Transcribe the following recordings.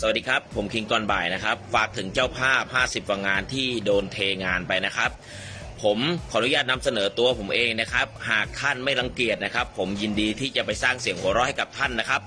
สวัสดีครับ ผมคิงก่อนบ่ายนะครับ ฝากถึงเจ้าภาพ 50กว่างานที่โดนเทงานไปนะครับผมขออนุญาตนำเสนอตัวผมเองนะครับ หากท่านไม่รังเกียจนะครับ ผมยินดีที่จะไปสร้างเสียงหัวเราะให้กับท่านนะครับ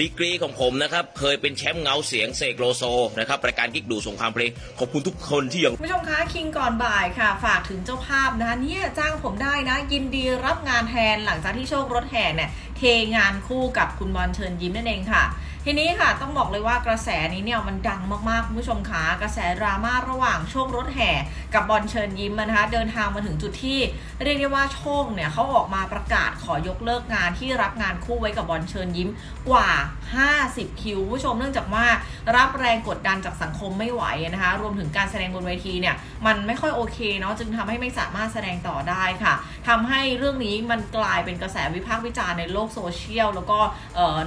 ดีกรีของผมนะครับ เคยเป็นแชมป์เงาเสียงเสกโลโซนะครับรายการกิ๊กดูสงครามเพลง ขอบคุณทุกคนที่ยังผู้ชมคะคิงก่อนบ่ายค่ะ ฝากถึงเจ้าภาพนะคะเนี่ยจ้างผมได้นะ ยินดีรับงานแทนหลังจากที่โชครถแห่เนี่ยเทงานคู่กับคุณบอลเชิญยิ้มนั่นเองค่ะ ทีนี้ค่ะต้องบอกเลยว่ากระแสนี้เนี่ยมันดังมากๆคุณผู้ชมคะกระแสดราม่าระหว่างโชครถแห่ กับบอลเชิญยิ้มนะคะเดินทางมาถึงจุดที่เรียกได้ว่าโชคเนี่ยเขาออกมาประกาศขอยกเลิกงานที่รับงานคู่ไว้กับบอลเชิญยิ้มกว่า 50 คิวคุณผู้ชมเนื่องจากว่ารับแรงกดดันจากสังคมไม่ไหวนะคะรวมถึงการแสดงบนเวทีเนี่ยมันไม่ค่อยโอเคเนาะจึงทำให้ไม่สามารถแสดงต่อได้ค่ะทำให้เรื่องนี้มันกลายเป็นกระแสวิพากษ์วิจารณ์ในโลกโซเชียลแล้วก็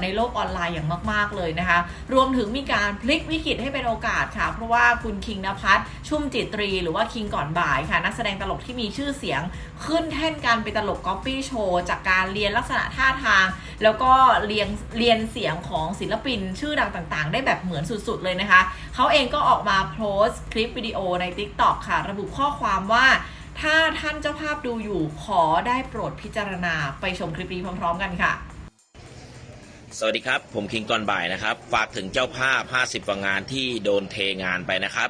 ในโลกออนไลน์อย่างมาก ๆ เลยนะคะ รวมถึงมีการพลิกวิกฤตให้เป็นโอกาสค่ะ เพราะว่าคุณคิงนภัสชุ่มจิตรี หรือว่าคิงก่อนบ่ายค่ะ นักแสดงตลกที่มีชื่อเสียงขึ้นแท่นการเป็นตลกก๊อปปี้โชว์จากการเรียนลักษณะท่าทาง แล้วก็เรียนเรียนเสียงของศิลปินชื่อดังต่างๆ ได้แบบเหมือนสุดๆเลยนะคะเขาเองก็ออกมาโพสต์คลิปวิดีโอใน TikTok ค่ะ ระบุข้อความว่า ถ้าท่านเจ้าภาพดูอยู่ขอได้โปรดพิจารณาไปชมคลิปนี้พร้อม ๆ กันค่ะ สวัสดีครับ ผมคิงกอนบ่ายนะครับ ฝากถึงเจ้าภาพ 50กว่างานที่โดนเทงานไปนะครับ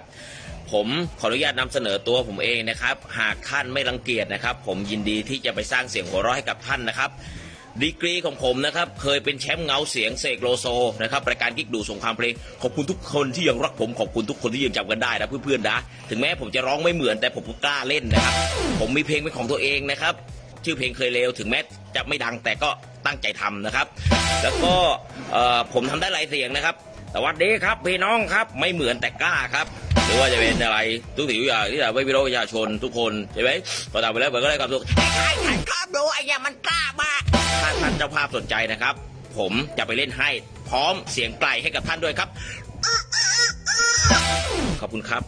ผมขออนุญาตนำเสนอตัวผมเองนะครับ หากท่านไม่รังเกียจนะครับ ผมยินดีที่จะไปสร้างเสียงหัวเราะให้กับท่านนะครับ ดีกรีของผมนะครับ เคยเป็นแชมป์เงาเสียงเสกโลโซนะครับรายการกิ๊กดูสงครามเพลง ขอบคุณทุกคนที่ยังรักผมขอบคุณทุกคนที่ยังจำกันได้นะเพื่อนๆนะ ถึงแม้ผมจะร้องไม่เหมือนแต่ผมกล้าเล่นนะครับ ผมมีเพลงเป็นของตัวเองนะครับ ชื่อเพลงเคยเลวถึงแม้จะไม่ดังแต่ก็ตั้งใจทำนะครับ แล้วก็ผมทำได้หลายเสียงนะครับสวัสดีครับพี่น้องครับไม่เหมือนแต่กล้าครับ หรือว่าจะเป็นอะไรทุกสิ่งทุกอย่างที่จะไม่พี่น้องประชาชนทุกคนใช่ไหมพอทำไปแล้วมันก็ได้ความสุขใช่ใช่ครับดูไอ้เนี่ยมันกล้ามากถ้าท่านเจ้าภาพสนใจนะครับ ผมจะไปเล่นให้พร้อมเสียงไกลให้กับท่านด้วยครับ ขอบคุณครับ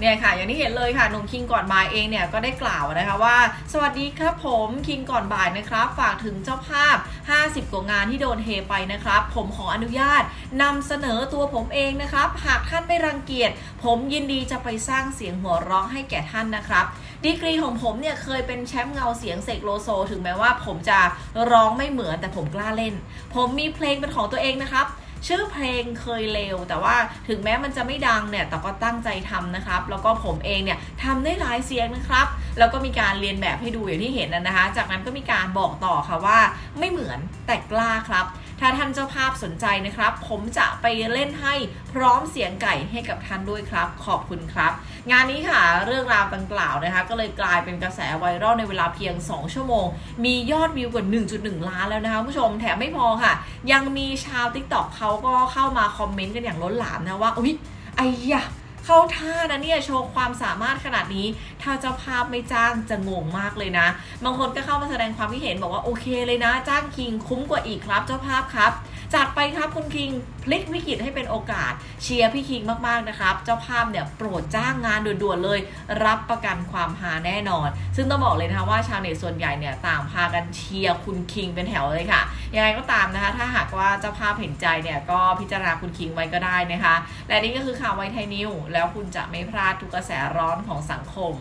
เนี่ยค่ะ อย่างที่เห็นเลยค่ะหนุ่มคิงก่อนบ่ายเองเนี่ยก็ได้กล่าวนะคะว่า สวัสดีครับผมคิงก่อนบ่ายนะครับ ฝากถึงเจ้าภาพ 50 กว่างานที่โดนเทไปนะครับ ผมขออนุญาตนำเสนอตัวผมเองนะครับ หากท่านไม่รังเกียจผมยินดีจะไปสร้างเสียงหัวเราะให้แก่ท่านนะครับดีกรีของผมเนี่ยเคยเป็นแชมป์เงาเสียงเสกโลโซ ถึงแม้ว่าผมจะร้องไม่เหมือนแต่ผมกล้าเล่น ผมมีเพลงเป็นของตัวเองนะครับ ชื่อเพลงเคยเลวแต่ว่าถึงแม้มันจะไม่ดังเนี่ยแต่ก็ตั้งใจทำนะครับ แล้วก็ผมเองเนี่ยทำได้หลายเสียงนะครับแล้วก็มีการเรียนแบบให้ดูอย่างที่เห็นนะนะคะ จากนั้นก็มีการบอกต่อค่ะว่าไม่เหมือนแต่กล้าครับ ถ้าท่านเจ้าภาพสนใจนะครับ ผมจะไปเล่นให้พร้อมเสียงไก่ให้กับท่านด้วยครับ ขอบคุณครับ งานนี้ค่ะเรื่องราวดังกล่าวนะคะ ก็เลยกลายเป็นกระแสไวรัลในเวลาเพียง 2 ชั่วโมง มียอดวิวกว่า 1.1 ล้านแล้วนะคะผู้ชมแถมไม่พอค่ะ ยังมีชาว t ิ k t o k เขาก็เข้ามาคอมเมนต์กันอย่างล้นหลามนะว่าอุ๊ยไอ้ยะ เข้าท่านะเนี่ยโชว์ความสามารถขนาดนี้ ถ้าเจ้าภาพไม่จ้างจะงงมากเลยนะ บางคนก็เข้ามาแสดงความคิดเห็นบอกว่าโอเคเลยนะ จ้างคิงคุ้มกว่าอีกครับ เจ้าภาพครับจัดไปครับคุณคิงพลิกวิกฤตให้เป็นโอกาสเชียร์พี่คิงมากๆนะครับ เจ้าภาพเนี่ยโปรดจ้างงานด่วนๆเลย รับประกันความฮาแน่นอน ซึ่งต้องบอกเลยนะคะว่าชาวเน็ตส่วนใหญ่เนี่ยต่างพากันเชียร์คุณคิงเป็นแถวเลยค่ะยังไงก็ตามนะคะ ถ้าหากว่าเจ้าภาพเห็นใจเนี่ยก็พิจารณาคุณคิงไว้ก็ได้นะคะ และนี่ก็คือข่าวไวไทยนิวแล้วคุณจะไม่พลาดทุกกระแสร้อนของสังคม